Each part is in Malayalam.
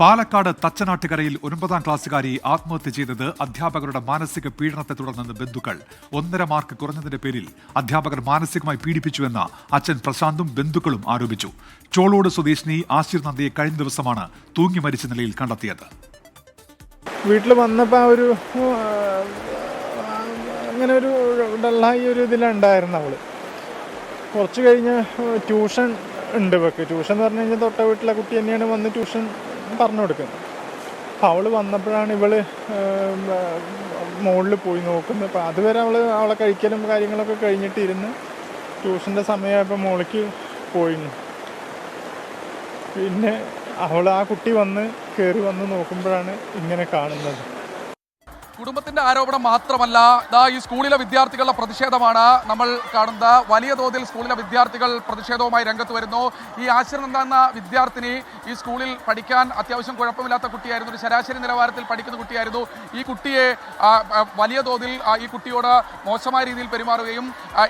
പാലക്കാട് തച്ചനാട്ടുകരയിൽ ഒൻപതാം ക്ലാസ്സുകാരി ആത്മഹത്യ ചെയ്തത് അധ്യാപകരുടെ മാനസിക പീഡനത്തെ തുടർന്നെന്ന് ബന്ധുക്കൾ. ഒന്നര മാർക്ക് കുറഞ്ഞതിന്റെ പേരിൽ അധ്യാപകർ മാനസികമായി പീഡിപ്പിച്ചുവെന്ന് അച്ഛൻ പ്രശാന്തും ബന്ധുക്കളും ആരോപിച്ചു. ചോളോട് സ്വദേശിനി ആശിർ നന്ദിയെ കഴിഞ്ഞ ദിവസമാണ് തൂങ്ങി മരിച്ച നിലയിൽ കണ്ടെത്തിയത്. വീട്ടിൽ വന്നപ്പോൾ ഒരു അങ്ങനെ ഒരു ഒരു ഇതിലുണ്ടായിരുന്നു അവൾ. കുറച്ച് കഴിഞ്ഞ് ട്യൂഷൻ ഉണ്ട് ഇവക്ക്. ട്യൂഷൻ എന്ന് പറഞ്ഞു കഴിഞ്ഞാൽ തൊട്ട വീട്ടിലെ കുട്ടി തന്നെയാണ് വന്ന് ട്യൂഷൻ പറഞ്ഞു കൊടുക്കുന്നത്. അപ്പോൾ അവൾ വന്നപ്പോഴാണ് ഇവൾ മുകളിൽ പോയി നോക്കുന്നത്. അപ്പോൾ അതുവരെ അവൾ അവളെ കഴിക്കലും കാര്യങ്ങളൊക്കെ കഴിഞ്ഞിട്ടിരുന്ന് ട്യൂഷന്റെ സമയമായപ്പോൾ മോളിക്ക് പോയി. പിന്നെ അവൾ ആ കുട്ടി വന്ന് കയറി വന്ന് നോക്കുമ്പോഴാണ് ഇങ്ങനെ കാണുന്നത്. കുടുംബത്തിന്റെ ആരോപണം മാത്രമല്ല ഇതാ ഈ സ്കൂളിലെ വിദ്യാർത്ഥികളുടെ പ്രതിഷേധമാണ്. നമ്മൾ കാണുന്നത് വലിയ തോതിൽ സ്കൂളിലെ വിദ്യാർത്ഥികൾ പ്രതിഷേധവുമായി രംഗത്ത് വരുന്നു. ഈ ആശ്രമം എന്ന വിദ്യാർത്ഥിനി ഈ സ്കൂളിൽ പഠിക്കാൻ അത്യാവശ്യം കുഴപ്പമില്ലാത്ത കുട്ടിയായിരുന്നു. ഒരു ശരാശരി നിലവാരത്തിൽ പഠിക്കുന്ന കുട്ടിയായിരുന്നു. ഈ കുട്ടിയെ വലിയ തോതിൽ ഈ കുട്ടിയോട് മോശമായ രീതിയിൽ പെരുമാറുകയും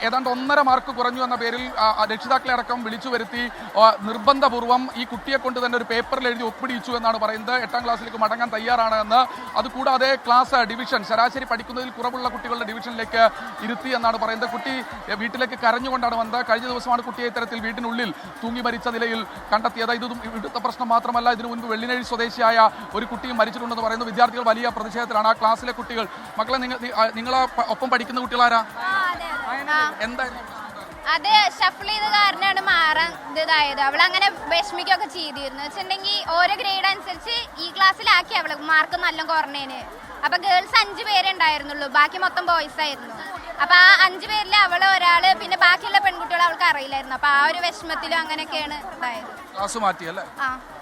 ഏതാണ്ട് ഒന്നര മാർക്ക് കുറഞ്ഞു എന്ന പേരിൽ രക്ഷിതാക്കളെ അടക്കം വിളിച്ചു വരുത്തി നിർബന്ധപൂർവം ഈ കുട്ടിയെ കൊണ്ട് തന്നെ ഒരു പേപ്പറിൽ എഴുതി ഒപ്പിടിച്ചു എന്നാണ് പറയുന്നത്. എട്ടാം ക്ലാസ്സിലേക്ക് മടങ്ങാൻ തയ്യാറാണ് എന്ന്. അതുകൂടാതെ ക്ലാസ് ഡിവിഷൻ ശരാശരി പഠിക്കുന്നതിൽ കുറവുള്ള കുട്ടികളുടെ ഡിവിഷനിലേക്ക് ഇരുത്തി എന്നാണ് പറയുന്നത്. കുട്ടി വീട്ടിലേക്ക് കരഞ്ഞുകൊണ്ടാണ് വന്നത്. കഴിഞ്ഞ ദിവസമാണ് കുട്ടിയെ ഇത്തരത്തിൽ വീട്ടിനുള്ളിൽ തൂങ്ങി മരിച്ച നിലയിൽ കണ്ടെത്തിയത്. ഇതും ഇവിടുത്തെ പ്രശ്നം മാത്രമല്ല ഇതിനു മുൻപ് വെള്ളിനഴി സ്വദേശിയായ ഒരു കുട്ടിയും മരിച്ചിട്ടുണ്ടെന്ന് പറയുന്നു. വിദ്യാർത്ഥികൾ വലിയ പ്രതിഷേധത്തിലാണ്. ആ ക്ലാസ്സിലെ കുട്ടികൾ മക്കളെ നിങ്ങൾ നിങ്ങളെ ഒപ്പം പഠിക്കുന്ന കുട്ടികളാരാ അതെ, അതെ. ആ. എന്തായിരുന്നു? അത് ഷഫിൾ ചെയ്ത കാരണമാണ് മാറാൻ ഇതായത്. അവൾ അങ്ങനെ വിഷമിക്കുകയൊക്കെ ചെയ്തിരുന്നു. വെച്ചിട്ടുണ്ടെങ്കിൽ ഓരോ ഗ്രേഡ് അനുസരിച്ച് ഈ ക്ലാസ്സിലാക്കി അവൾ മാർക്ക് നല്ല കുറഞ്ഞേന്. അപ്പൊ ഗേൾസ് അഞ്ചു പേരെ ഉണ്ടായിരുന്നുള്ളൂ. ബാക്കി മൊത്തം ബോയ്സ് ആയിരുന്നു. അപ്പൊ ആ അഞ്ചു പേരിൽ അവൾ ഒരാൾ പിന്നെ ബാക്കിയുള്ള പെൺകുട്ടികൾ അവൾക്ക് അറിയില്ലായിരുന്നു. അപ്പൊ ആ ഒരു വിഷമത്തിലും അങ്ങനെയൊക്കെയാണ് ഇതായത് ക്ലാസ് മാറ്റി അല്ലേ? ആ.